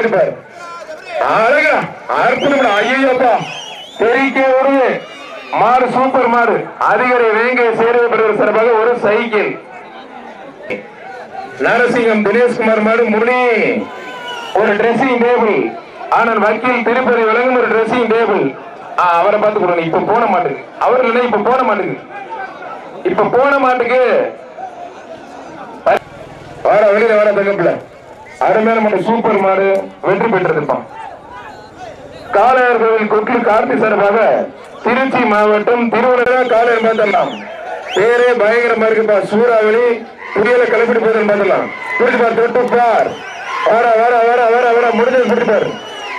பிடிப்பார் அழகா அற்புதம் மாடு சூப்பர் மாடு. அதிகாரி வேங்க சேர்வை ஒரு சைக்கிள். நரசிங்கம் தினேஷ்குமார் மாடு முனி. ஒரு ட்ரெஸ்ஸிங் டேபிள் ஆனால் வக்கீல் திருப்பதி விளங்கும் ஒரு ட்ரெஸ்ஸிங் டேபிள் அவரை பார்த்து கொடுங்க. இப்ப போன மாட்டுக்கு. அவர் இல்லைன்னா இப்ப போன மாட்டுக்கு. இப்ப போன மாட்டுக்கு. வர வெளியில வர தங்கப்பிள்ள. அருமையான மாடு சூப்பர் மாடு வெற்றி பெற்றிருப்பான் காளையார் கோவில் கொக்கு கார்த்தி சார்பாக திருச்சி மாவட்டம் திருவள்ளுவர் காளையர் பார்த்தலாம் பேரே பயங்கரமா இருக்குப்பா சூறாவளி புரியல கிளப்பிட்டு போதும் பார்த்தலாம் தொட்டு பார். வர வர வர வார வார முடிஞ்சது பிடிப்பார்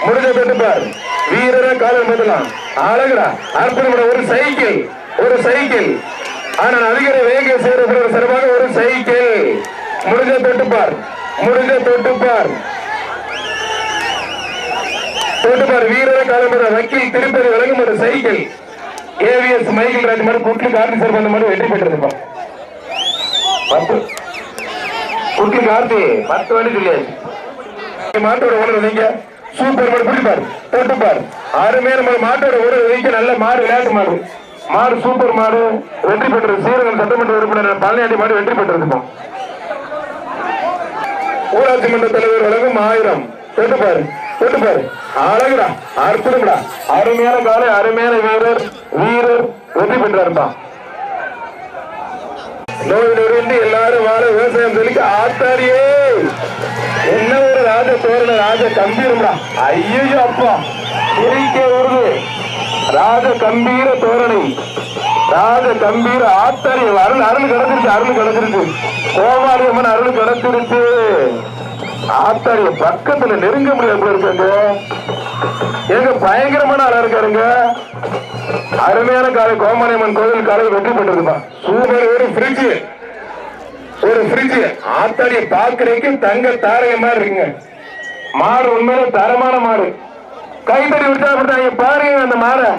முடிஞ்ச தொட்டுப்பார் வீரரா காலையில் பார்த்தலாம் அழகுடா அற்புதம் ஒரு சைக்கிள் ஒரு சைக்கிள். ஆனால் அதிகாரி வேக சேர சிறப்பாக ஒரு சைக்கிள். முடிஞ்ச தொட்டுப்பார் முடிஞ்ச தொட்டுப்பார். தோட்டுப்பார். வீரரை காலம்பெற வக்கீல் திருப்பதி வழங்கும் ஒரு சைக்கிள் ஏவிஎஸ் மைக்கேல் ராஜ் மாதிரி குட்லி கார்த்தி சார் அந்த மாதிரி வெற்றி பெற்றிருப்பான் பத்து. குட்லி கார்த்தி பத்து வண்டி சொல்லியாச்சு. மாட்டோட ஓனர் நீங்க சூப்பர் மாடு பிடிப்பார் தொட்டுப்பார். அருமையா நம்ம மாட்டோட ஓனர் நீங்க நல்ல மாடு விளையாட்டு மாடு. மாடு சூப்பர் மாடு வெற்றி பெற்றது. சீரகம் சட்டமன்ற உறுப்பினர் பழனியாண்டி மாடு வெற்றி பெற்றிருப்போம் ஊராட்சி மன்ற தலைவர் வழங்கும் ஆயிரம். தொட்டுப்பாரு தொட்டுப்பாரு அழகுடா அற்புதம்டா. அருமையான காலை அருமையான வீரர் வீரர் வெற்றி பெற்றாருப்பா. நோய் எல்லாரும் வாழ விவசாயம் சொல்லி ஆத்தாரியே என்ன ஒரு ராஜ தோரண ராஜ கம்பீரம்டா. ஐயோ அப்பா. குறிக்க வருது ராஜ கம்பீர தோரணை. ராஜ கம்பீர ஆத்தாரி அருள் அருள் கிடந்துருச்சு அருள் கிடந்துருச்சு கோமாளி அம்மன் அருள் கிடந்துருச்சு ஆத்தாரிய பக்கத்துல நெருங்க முடியாது இருக்காங்க எங்க பயங்கரமான ஆளா இருக்காருங்க அருமையான காலை கோமாரியம்மன் கோவில் காலை வெற்றி பெற்றிருப்பா சூப்பர் ஒரு ஃப்ரிட்ஜ் ஒரு ஃப்ரிட்ஜ் ஆத்தாடிய பாக்குறதுக்கு தங்க தாரைய மாதிரி இருக்குங்க. மாடு உண்மையில தரமான மாடு. கைத்தறி உற்சாகப்படுத்தாங்க பாருங்க அந்த மாடை.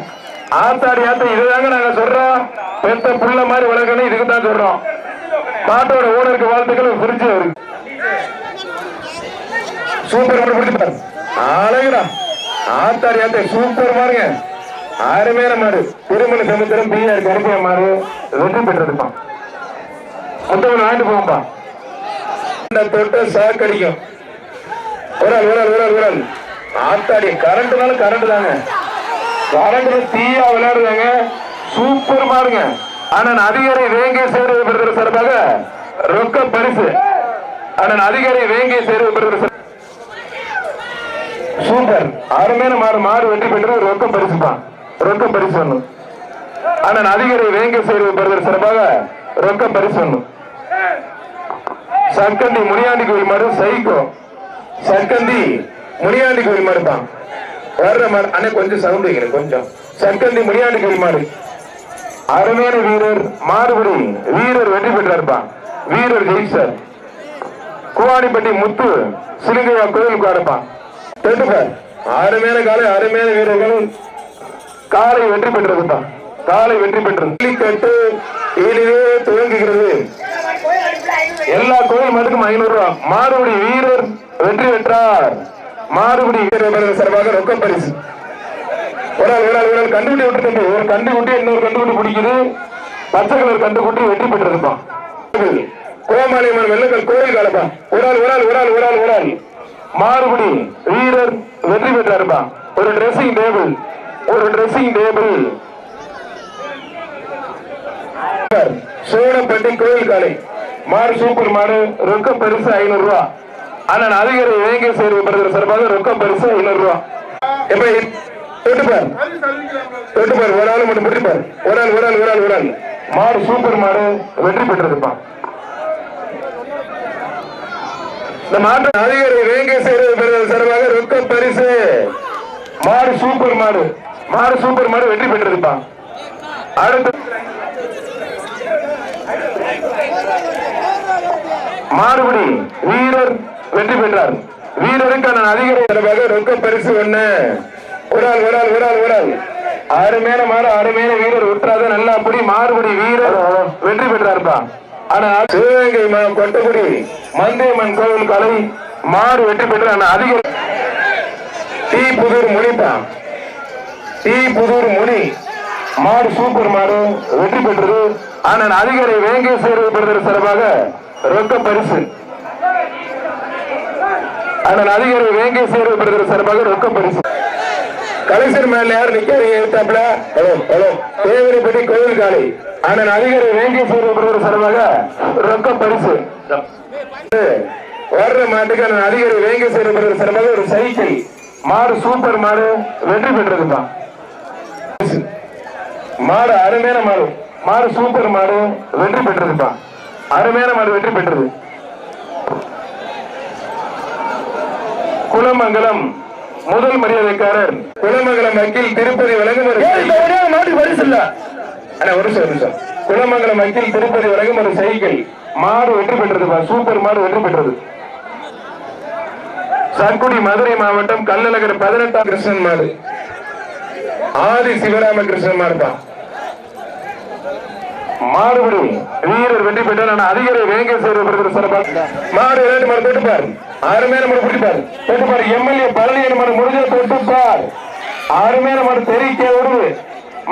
ஆத்தாடி ஆத்த இதுதாங்க நாங்க சொல்றோம். பெத்த புள்ள மாதிரி வளர்க்கணும் இதுக்கு தான் சொல்றோம். மாட்டோட ஓனருக்கு வாழ்த்துக்கள் புரிஞ்சு இருக்கு சூப்பர் மாடு பாரு. அழகுடா. ஆத்தாடி ஆத்த சூப்பர் மாருங்க அருமையான மாடு. திருமண சமுத்திரம் பிஆர் கருப்பிய மாடு. வெற்றி பெற்றதுப்பா. மொத்தம் ஆண்டு போகும்பா. இந்த தொட்ட சாக்கடிக்கும் ஒரு ஆள் ஒரு ஆள் ஒரு ஆள் ஒரு ஆள். ஆத்தாடி கரண்ட்னாலும் கரண்ட் தாங்க. கரண்ட் தீயா விளையாடுறாங்க. சூப்பர் மாறுங்க அண்ணன் அதிகாரி வேங்கை சேர்வு பெறுகிற சிறப்பாக ரொக்க பரிசு. அண்ணன் அதிகாரி வேங்கை சேர்வு பெறுகிற சிறப்பு சூப்பர். அருமையான மாறு மாடு வெற்றி பெற்று ரொக்கம் பரிசு தான். ரொக்கம் பரிசு ஒண்ணு. அண்ணன் அதிகாரி வேங்க சேர்வு பெறுகிற சிறப்பாக ரொக்கம் பரிசு ஒண்ணு. சங்கண்டி முனியாண்டி கோயில் மாடு சைக்கோ. சங்கண்டி முனியாண்டி கோயில் மாடு தான். வர்ற மாதிரி அண்ணே கொஞ்சம் சவுண்ட் வைக்கிறேன் கொஞ்சம். சக்கந்தி முனியாண்டி கோயில் மாடு அருமையான வீரர் மாறுபடி வீரர் வெற்றி பெற்றார்ப்பா. வீரர் ஜெயிச்சார். குவாடிப்பட்டி முத்து சிலுங்கையா கோயிலுக்கு வரப்பான் தொட்டுப்பார் அருமையான காலை அருமையான வீரர்கள் காலை வெற்றி பெற்றதுப்பா. காலை வெற்றி பெற்றது. ஜல்லிக்கட்டு இனிதே துவங்குகிறது. எல்லா கோயில் மட்டுக்கும் ஐநூறு ரூபா. மாறுபடி வீரர் வெற்றி பெற்றார். மாறுபடி சார்பாக ரொக்கம் பரிசு. ஒரு ஆள் ஒரு ஆள் ஒரு ஆள் கண்டுபிடி விட்டு ஒரு கண்டுகுட்டி இன்னொரு கண்டுகுட்டி பிடிக்குது. பச்சை கலர் கண்டுகுட்டி வெற்றி பெற்றிருப்பான் கோமாளியம்மன் வெள்ளக்கல் கோயில் கலப்பா. ஒரு ஆள் ஒரு ஆள் ஒரு ஆள் ஒரு ஆள் ஒரு ஆள். மாறுபடி வீரர் வெற்றி பெற்றாருப்பா. ஒரு டிரெஸ்ஸிங் டேபிள் ஒரு டிரெஸ்ஸிங் டேபிள் சோழப்பட்டி கோயில் காலை. மாடு சூப்பர் மாடு ரொக்கம் பரிசு ஐநூறு ரூபா. அண்ணன் அதிகாரி வேங்க சேர்வு பெறுகிற சிறப்பாக ரொக்கம் பரிசு ஐநூறு ரூபா. எப்ப தொட்டுப்பார் தொட்டுப்பார் ஒரு ஆள் மட்டும் முடிப்பார் ஒரு ஆள் ஒரு ஆள் ஒரு ஆள் ஒரு ஆள். மாடு சூப்பர் மாடு வெற்றி பெற்றதுப்பா. இந்த மாட்டு அதிகாரி வேங்கை சேர்வு பெறுகிற சிறப்பாக ரொக்கம் பரிசு. மாடு சூப்பர் மாடு. மாடு சூப்பர் மாடு வெற்றி பெற்றிருப்பா அடுத்து மாறுபடி வீரர் வெற்றி பெற்றார். வீரருக்கான அதிகாரி சிறப்பாக ரொக்க பரிசு ஒண்ணு. ஒரு ஆள் ஒரு ஆள் ஒரு ஆள் ஒரு ஆள். அருமையான மாறு அருமையான வீரர். உற்றாத நல்லா அப்படி மாறுபடி வீரர் வெற்றி பெற்றாருப்பா. ஆனா சிவகங்கை மா- கொட்டக்குடி மந்தையம்மன் கோவில் கலை மாறு வெற்றி பெற்ற அதிகாரி. டி புதூர் முனிப்பா. டி புதூர் முனி. மாடு சூப்பர் மாடு வெற்றி பெற்றது. ஆனால் அதிகாரி வேங்கேஸ்வர பெறுதல் சார்பாக ரொக்க பரிசு. ஆனால் அதிகாரி வேங்கேஸ்வர பிரதர் சார்பாக ரொக்க பரிசு. கலைஞர் மேல யார் நிக்கிறீங்க எடுத்தாப்ல ஹலோ ஹலோ. தேவரைப்பட்டி கோயில் காலை ஆனால் அதிகாரி வேங்கேஸ்வர பிரதர் சார்பாக ரொக்க பரிசு. வர்ற மாட்டுக்கு அந்த அதிகாரி வேங்கேஸ்வர பிரதர் சார்பாக ஒரு சைக்கிள். மாடு சூப்பர் மாடு வெற்றி பெற்றதுப்பா மாடு அருமையான மாடு. மாடு சூப்பர் மாடு வெற்றி பெற்றதுப்பா அருமையான மாடு வெற்றி பெற்றது. குலமங்கலம் முதல் மரியாதைக்காரர் குலமங்கலம் வக்கீல் திருப்பதி வழங்கும் மாட்டு பரிசு இல்ல ஒரு நிமிஷம் குலமங்கலம் வக்கீல் திருப்பதி வழங்கும் ஒரு சைக்கிள் மாடு வெற்றி பெற்றதுப்பா சூப்பர் மாடு வெற்றி பெற்றது. சக்குடி மதுரை மாவட்டம் கள்ளழகர் பதினெட்டாம் கிருஷ்ணன் மாடு. ஆதி சிவராம கிருஷ்ணன் மாடுப்பா. மாறுபடி வீரர் வெற்றி பெற்றார் நான் அதிகாரி வேங்கேஸ்வர பிரதர் சிறப்பாக மாடு இரண்டு மாடு தொட்டுப்பார். அருமையான மணி பிடிப்பார். தொட்டுப்பார். எம்எல்ஏ பழனி மணி முடிஞ்ச தொட்டுப்பார். அருமையான மணி தெரிக்க உருவு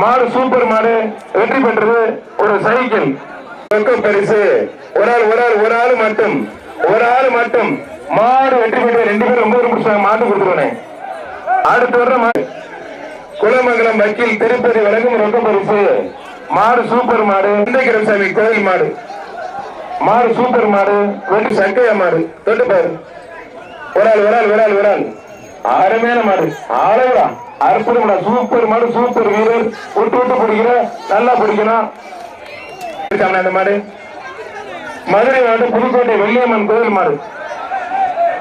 மாடு சூப்பர் மாடு வெற்றி பெற்றது. ஒரு சைக்கிள். ரொக்க பரிசு. ஒரு ஆள் ஒரு ஆள் ஒரு ஆள் மட்டும். ஒரு ஆள் மட்டும். மாடு வெற்றி பெற்ற ரெண்டு பேரும் ஒன்பது நிமிஷம் மாட்டு கொடுத்துருவேன். அடுத்து வர்ற மாடு குலமங்கலம் வக்கீல் திருப்பதி வழங்கும் ரொக்கம் பரிசு. மாடு சூப்பர் மாடு. இந்தகிரம் சாமி கோயில் மாடு. மாடு சூப்பர் மாடு. வெட்டி சங்கையா மாடு. தொட்டு பாரு. ஒரு ஆள் ஒரு ஆள் அருமையான மாடு. ஆளவிடா அற்புதம்டா சூப்பர் மாடு சூப்பர் வீரர். விட்டு விட்டு பிடிக்கிற நல்லா பிடிக்கணும். இருக்காங்களா அந்த மாடு. மதுரை மாவட்டம் புதுக்கோட்டை வெள்ளியம்மன் கோயில் மாடு.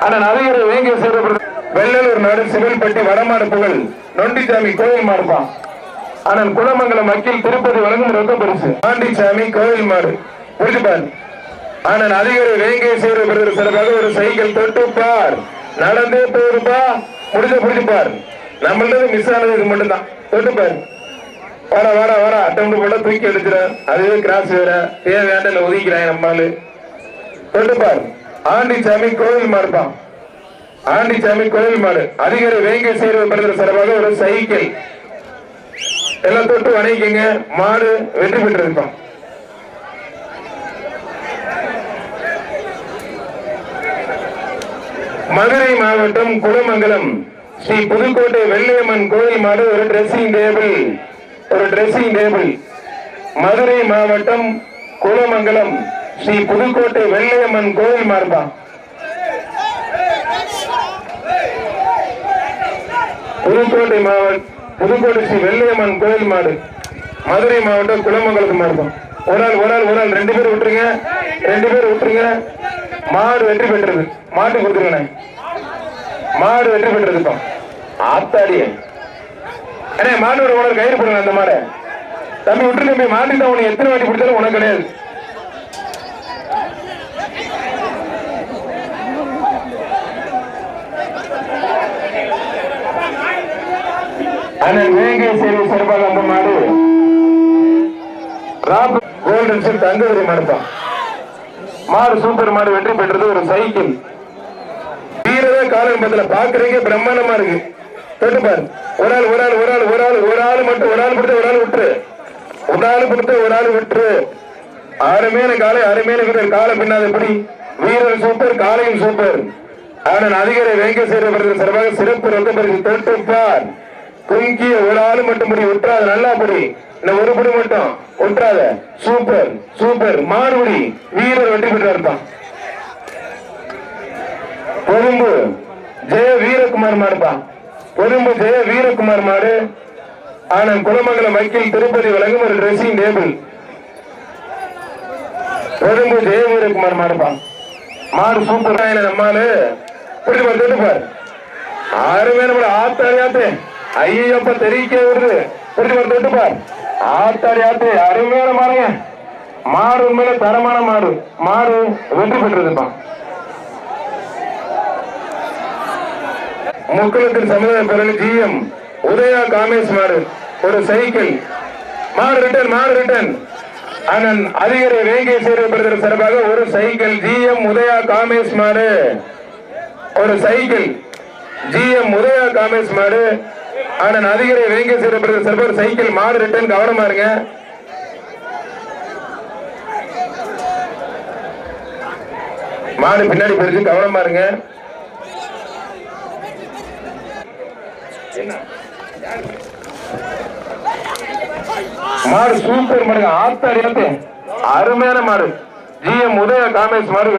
ஆனா நதிகரை வேங்கிய சேர்க்கப்பட்ட வெள்ளலூர் நாடு சிவல்பட்டி வடமாடு புகழ். நொண்டிசாமி கோயில் மாடுப்பான் ஆனால் குலமங்கலம் அக்கில் திருப்பதி வழங்கும் ரொக்க பரிசு. பாண்டிச்சாமி கோவில் மாடு புரிஞ்சுப்பார்? ஆனால் அதிகாரி வேங்கை சேர பிரதர் சிறப்பாக ஒரு சைக்கிள் தொட்டுப்பார். நடந்தே போயிருப்பா. முடிஞ்ச புரிஞ்சுப்பார். நம்மளது மிஸ் ஆனது இது மட்டும்தான். தொட்டுப்பார்? வர வர வர அட்டவுண்ட் போல தூக்கி எடுத்துற அதுவே கிராஸ் வேற. தேவையான ஒதுக்கிறாங்க நம்மளால தொட்டுப்பார்? ஆண்டிச்சாமி கோவில் மாறுப்பான் ஆண்டிச்சாமி கோவில் மாடு அதிகாரி வேங்கை சேர பிரதர் சிறப்பாக ஒரு சைக்கிள். எல்லாம் தொட்டு வணங்கிக்கங்க. மாடு வெற்றி பெற்றிருப்பான் மதுரை மாவட்டம் குடமங்கலம் ஸ்ரீ புதுக்கோட்டை வெள்ளையம்மன் கோயில் மாடு ஒரு ட்ரெஸ்ஸிங் டேபிள் ஒரு ட்ரெஸ்ஸிங் டேபிள் மதுரை மாவட்டம் குலமங்கலம் ஸ்ரீ புதுக்கோட்டை வெள்ளையம்மன் கோயில் மாறுபா புதுக்கோட்டை மாவட்டம் புதுக்கோட்டை ஸ்ரீ வெள்ளையம்மன் கோயில் மாடு. மதுரை மாவட்டம் குலமங்கலத்து மாறுபம் ஒரு ஆள் ஒரு ஆள் ஒரு ஆள். ரெண்டு பேர் விட்டுருங்க. ரெண்டு பேர் விட்டுருங்க. மாடு வெற்றி பெற்றது. மாட்டு கொடுத்துருங்கண்ணே. மாடு வெற்றி பெற்றதுப்பா. ஆத்தாடியே. அண்ணே மாட்டோட உனக்கு கயிறு போடுங்க அந்த மாடை. தம்பி விட்டு தம்பி. மாட்டு தான் உனக்கு எத்தனை வாட்டி பிடிச்சாலும் உனக்கு கிடையாது. அண்ணன் வேங்கை சேவை சிறப்பாக அந்த மாடு ராப் கோல்டன் சில் தங்கவரி மாடுதான். மாடு சூப்பர் மாடு வெற்றி பெற்றது ஒரு சைக்கிள் வீரவே காலம் பாக்குறீங்க பிரம்மாண்டமா இருக்கு. தொட்டு பாரு. ஒரு ஆள் ஒரு ஆள் ஒரு ஆள் ஒரு ஆள் ஒரு ஆள் மட்டும் ஒரு ஆள் கொடுத்து ஒரு ஆள் விட்டுரு. ஒரு ஆள் கொடுத்து ஒரு ஆள் விட்டுரு. அருமையான காலை அருமையான வீரர். காலை பின்னாது எப்படி? வீரர் சூப்பர் காலையும் சூப்பர் ஆனால் அதிகாரி வேங்கசேரவர்கள் சிறப்பாக சிறப்பு ரத்த பரிசு தொட்டுப்பார் பார் குங்கிய ஒரு ஆள் மட்டும் படி விட்டுறாத நல்லா படி. இந்த ஒரு புடி மட்டும் விட்டுறாத சூப்பர் சூப்பர். மாறுபடி. வீரர் வெற்றி பெற்று பொறும்பு. ஜெய வீரகுமார் மாடுப்பா. பொறும்பு ஜெய வீரகுமார் மாடு. ஆனால் குலமங்கலம் வக்கீல் திருப்பதி வழங்கும் ஒரு ட்ரெஸ்ஸிங் டேபிள் பொறும்பு ஜெய வீரகுமார் மாடுப்பா. மாடு சூப்பர். நம்மாலு புரிஞ்சு பாரு தொட்டு பாரு. அருமையான மாடு ஆத்தாடி ஐயப்ப தெரிவிக்க வருது திருச்சி பாரு. தொட்டு ஆத்தாடி ஆத்து அருமையான மாடுங்க. மாடு உண்மையில தரமான மாடு. மாடு வெற்றி பெற்றதுப்பா முக்குளத்தில் சமுதாய பிறகு ஜிஎம். உதயா காமேஷ் மாடு. ஒரு சைக்கிள். மாடு ரிட்டர்ன் மாடு ரிட்டர்ன் அண்ணன் அதிகாரி வேங்கை சேர சார்பாக ஒரு சைக்கிள். ஜிஎம் உதயா காமேஷ் மாடு. ஒரு சைக்கிள். ஜிஎம் உதயா காமேஷ் மாடு. ஆனா அதிகரை வேங்கேஸ்வர சிறப்பு சைக்கிள் மாடு ரிட்டர்ன் கவனமா இருங்க. மாடு பின்னாடி போயிருக்கு கவனமா இருங்க. மாடு சூப்பர் மாடுங்க ஆத்தாடி ஆத்து. அருமையான மாடு. ஜி எம் உதய காமேஷ் மாடு.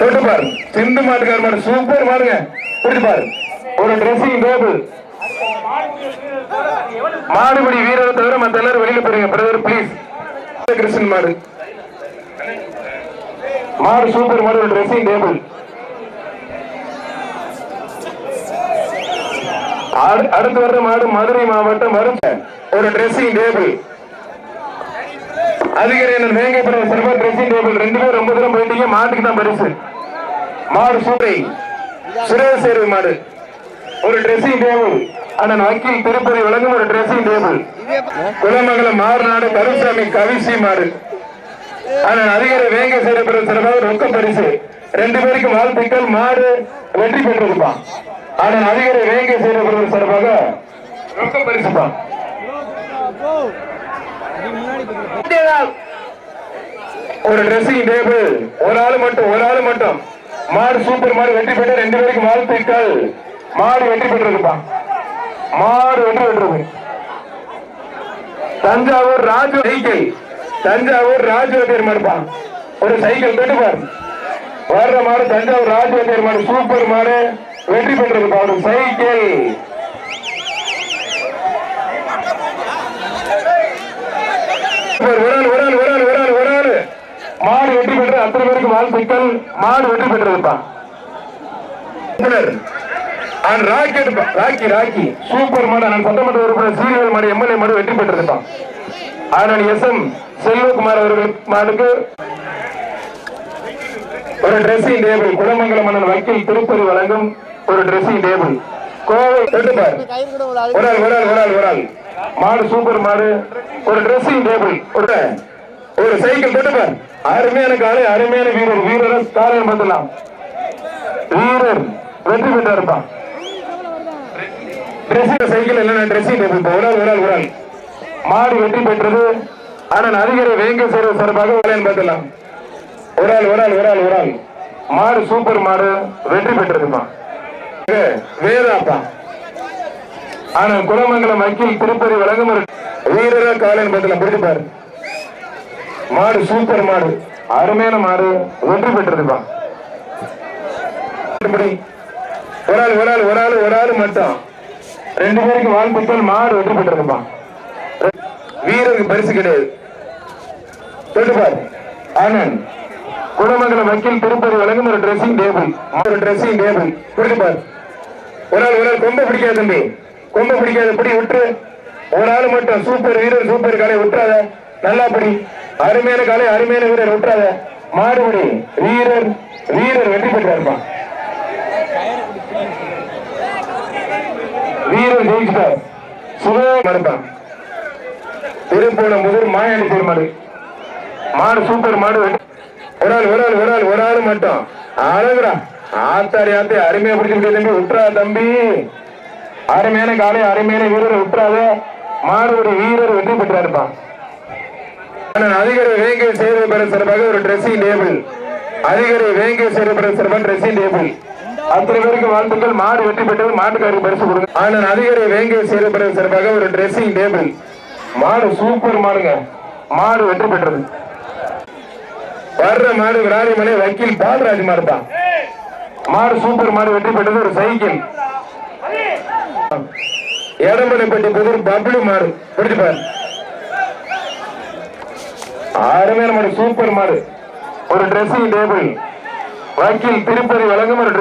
தொட்டு பாரு. சிந்து மாட்டுக்கார மாடு சூப்பர் மாடுங்க. பிடிச்சு பாரு. ஒரு ட்ரெஸ்ஸிங் டேபிள் மாடுபிடி வீரரை தவிர மத்த எல்லாரும் வெளியில போறீங்க பிரதர் பிளீஸ் கிருஷ்ணன் மாடு. மாடு சூப்பர் மாடு ட்ரெஸ்ஸிங் டேபிள் அடுத்து வர்ற மாடு மதுரை மாவட்டம் வரும். ஒரு ட்ரெஸ்ஸிங் டேபிள் அதிகாரி என்ன வேங்கப்பட சிறப்பா ட்ரெஸ்ஸிங் டேபிள் ரெண்டு பேரும் ரொம்ப தூரம் போயிட்டீங்க. மாட்டுக்கு தான் பரிசு. மாடு சூப்பரை. சுரேஷ் மாடு. ஒரு ட்ரெஸ்ஸிங் டேபிள் அண்ணன் வக்கீல் திருப்பதி விளங்கும் ஒரு டிரெஸ்ஸிங் டேபிள் குலமங்கலம் மாறுநாடு கருசாமி கவிசி மாறு. அண்ணன் அதிகாரி வேங்க சேரப்பெறும் சிறப்பாக ரொக்க பரிசு. ரெண்டு பேருக்கு வாழ்த்துக்கள். மாடு வெற்றி பெற்றிருப்பான் அண்ணன் அதிகாரி வேங்க சேரப்பெறும் சிறப்பாக ரொக்க பரிசுப்பான் ஒரு டிரெஸ்ஸிங் டேபிள் ஒரு ஆள் மட்டும் ஒரு ஆள் மட்டும். மாடு சூப்பர் மாடு வெற்றி பெற்ற ரெண்டு பேருக்கு வாழ்த்துக்கள். மாடு வெற்றி பெற்றிருப்பான் மாடு வெற்றி பெற்றது தஞ்சாவூர் ராஜு சைக்கிள். தஞ்சாவூர் ராஜு பேர் ஒரு சைக்கிள் தொட்டுப்பார் வர்ற மாடு தஞ்சாவூர் ராஜு பேர் மாடு சூப்பர் மாடு வெற்றி பெற்றிருப்பா ஒரு சைக்கிள். ஒரு ஆள் ஒரு ஆள் ஒரு ஆள் ஒரு ஆள் ஒரு ஆள். மாடு வெற்றி பெற்ற அத்தனை பேருக்கு வாழ்த்துக்கள். மாடு வெற்றி பெற்றிருப்பா and rocket Rocky Rocky. Super மாடு. நான் சட்டமன்ற உறுப்பினர் சீனியர் மாடு எம்எல்ஏ மாடு வெற்றி பெற்றிருப்பான் ஆனால் எஸ் எம் செல்வகுமார் அவர்கள் மாடுக்கு ஒரு ட்ரெஸ்ஸிங் டேபிள் குலமங்கலம் மன்னன் வக்கீல் திருப்பதி வழங்கும் ஒரு ட்ரெஸ்ஸிங் டேபிள் கோவை தொட்டுப்பார். ஒரு ஆள் ஒரு ஆள் ஒரு ஆள் ஒரு ஆள். மாடு சூப்பர் மாடு. ஒரு ட்ரெஸ்ஸிங் டேபிள் ஒரு ஒரு சைக்கிள் தொட்டுப்பார். அருமையான காலை அருமையான வீரர். வீரரை காலையில் பார்த்துலாம் வீரர் வெற்றி பெற்று இருப்பான் ட்ரெஸ்ஸிங் சைக்கிள் இல்லைன்னா ட்ரெஸ்ஸிங் டேபிள் இப்போ ஒரு ஆள் ஒரு ஆள் ஒரு ஆள் மாடு வெற்றி பெற்றது ஆனால் அதிகாரி வேங்க சேர சார்பாக விளையாண்டு பார்த்துலாம் ஒரு ஆள் ஒரு ஆள் ஒரு ஆள் ஒரு ஆள் மாடு சூப்பர் மாடு வெற்றி பெற்றதுமா? வேதாப்பா. ஆனால் குலமங்கலம் அக்கில் திருப்பதி வழங்கும் வீரர வீரரா காலையின் பதில பிடிப்பாரு மாடு சூப்பர் மாடு. அருமையான மாடு. வெற்றி பெற்றதுமா? ஒரு ஆள் ஒரு ஆள் ஒரு ஆள் ஒரு ஆள் மட்டும். ரெண்டு பேருக்கு வாழ்த்துக்கள் மாடு வெற்றி பெற்றிருப்பா வீரருக்கு பரிசு கிடையாது. தொட்டுப்பார் ஆனந்த் குடமங்கலம் வக்கீல் திருப்பதி வழங்கும் ஒரு ட்ரெஸ்ஸிங் டேபிள் ஒரு ட்ரெஸ்ஸிங் டேபிள் கொடுத்துப்பார் ஒரு ஆள் ஒரு ஆள் கொம்ப பிடிக்காது தம்பி. கொம்ப பிடிக்காது பிடி விட்டுரு ஒரு ஆள் மட்டும் சூப்பர் வீரர் சூப்பர் காலை விட்டுறாத நல்லா படி. அருமையான காலை அருமையான வீரர் விட்டுறாத மாடுபடி வீரர் வீரர் வெற்றி பெற்றாருப்பான் வீரர் ஜெயிச்சிட்டார் சுகே மறுப்பான் திருப்பூணம் முதல் மாயாணி பெருமாடு மாடு. சூப்பர் மாடு. ஒரு ஆள் ஒரு ஆள் ஒரு ஆள் ஒரு ஆள் மட்டும். அழகுடா. ஆத்தாரி ஆத்தி அருமையா பிடிச்சு தம்பி. விட்டுறா தம்பி. அருமையான காலை அருமையான வீரரை விட்டுறாத ஒரு வீரர் வெற்றி பெற்றாருப்பான் அதிகாரி வேங்கை சேவை பெற சிறப்பாக ஒரு ட்ரெஸ்ஸிங் டேபிள் அதிகாரி வேங்கை சேவை பெற சிறப்பாக ட்ரெஸ்ஸிங் டேபிள் அத்தனை பேருக்கு வாழ்த்துக்கள். மாடு வெற்றி பெற்றது மாட்டுக்காரருக்கு பரிசு கொடுங்க. ஆனால் அதிகாரி வேங்கை சேவை சிறப்பாக ஒரு ட்ரெஸ்ஸிங் டேபிள் மாடு சூப்பர் மாடுங்க. மாடு வெற்றி பெற்றது. வர்ற மாடு விராலிமலை வக்கீல் பால்ராஜ் மாடு தான் மாடு சூப்பர் மாடு வெற்றி பெற்றது ஒரு சைக்கிள். எடம்பலைப்பட்டி புதூர் பப்ளு மாடு. பிடிச்சு அருமையான மாடு சூப்பர் மாடு. ஒரு ட்ரெஸ்ஸிங் டேபிள் வக்கீல் திருப்பதி வழங்கும் ஒரு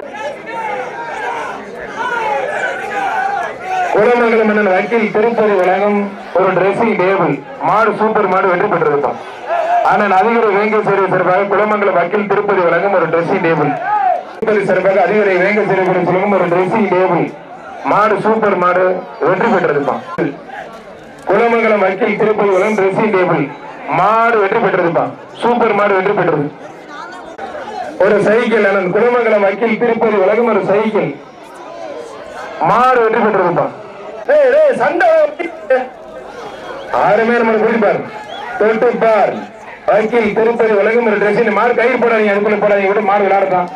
dress- மன்னன் வக்கீல் திருப்பதி உலகம் ஒரு ட்ரெஸ்ஸிங் டேபிள் மாடு சூப்பர் மாடு வெற்றி பெற்றிருக்கும். ஆனால் அதிகாரி வேங்கை சேவை சிறப்பாக குலமங்கலம் வக்கீல் திருப்பதி வழங்கும் ஒரு ட்ரெஸ்ஸிங் டேபிள் திருப்பதி சிறப்பாக அதிகாரி வேங்கை சேவை சொல்லும் ஒரு ட்ரெஸ்ஸிங் டேபிள் மாடு சூப்பர் மாடு வெற்றி பெற்றிருப்பான் குலமங்கலம் வக்கீல் திருப்பதி வழங்கும் ட்ரெஸ்ஸிங் டேபிள் மாடு வெற்றி பெற்றிருப்பான் சூப்பர் மாடு வெற்றி பெற்றது ஒரு சைக்கிள் அண்ணன் குலமங்கலம் வக்கீல் திருப்பதி வழங்கும் ஒரு சைக்கிள். மாடு வெற்றி பெற்றிருப்பான் ஆறுமே நம்ம குடிப்பார் தொட்டு பார். வக்கீல் திருப்பதி உலகம் ஒரு ட்ரெஸ் மாடு கயிறு போடாதீங்க அதுக்குள்ள போடாதீங்க விட மாடு விளையாடத்தான்.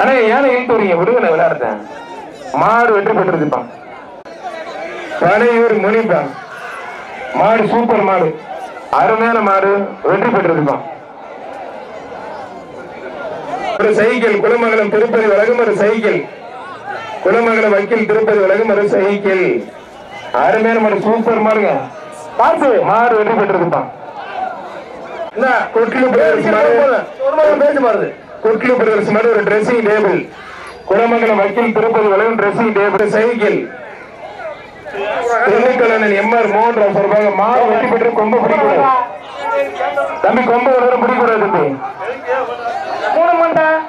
ஆனா ஏன் இழுத்து வரீங்க விடுதலை விளையாடுறேன். மாடு வெற்றி பெற்றிருப்பான் பனையூர் முனிப்பான் மாடு சூப்பர் மாடு. அருமையான மாடு வெற்றி பெற்றிருப்பான் ஒரு சைக்கிள் குலமங்கலம் திருப்பதி வழங்கும் ஒரு சைக்கிள். குலமங்கலம் வக்கீல் திருப்பதி உலகம் ஒரு சைக்கிள் அருமையான மாடு சூப்பர் மாடுங்க. பார்த்து மாடு வெற்றி பெற்றிருப்பான் என்ன கொட்லு பிரதர்ஸ் மாதிரி பேச மாறுது. கொட்லு பிரதர்ஸ் மாடு ஒரு ட்ரெஸ்ஸிங் டேபிள் குலமங்கலம் வக்கீல் திருப்பதி உலகம் ட்ரெஸ்ஸிங் டேபிள் சைக்கிள் திருக்கலன் எம்ஆர் மோகன் ராவ் சார்பாக மாடு வெற்றி பெற்று கொம்பு பிடிக்கூடாது தம்பி கொம்பு ஒரு பிடிக்கூடாது தம்பி.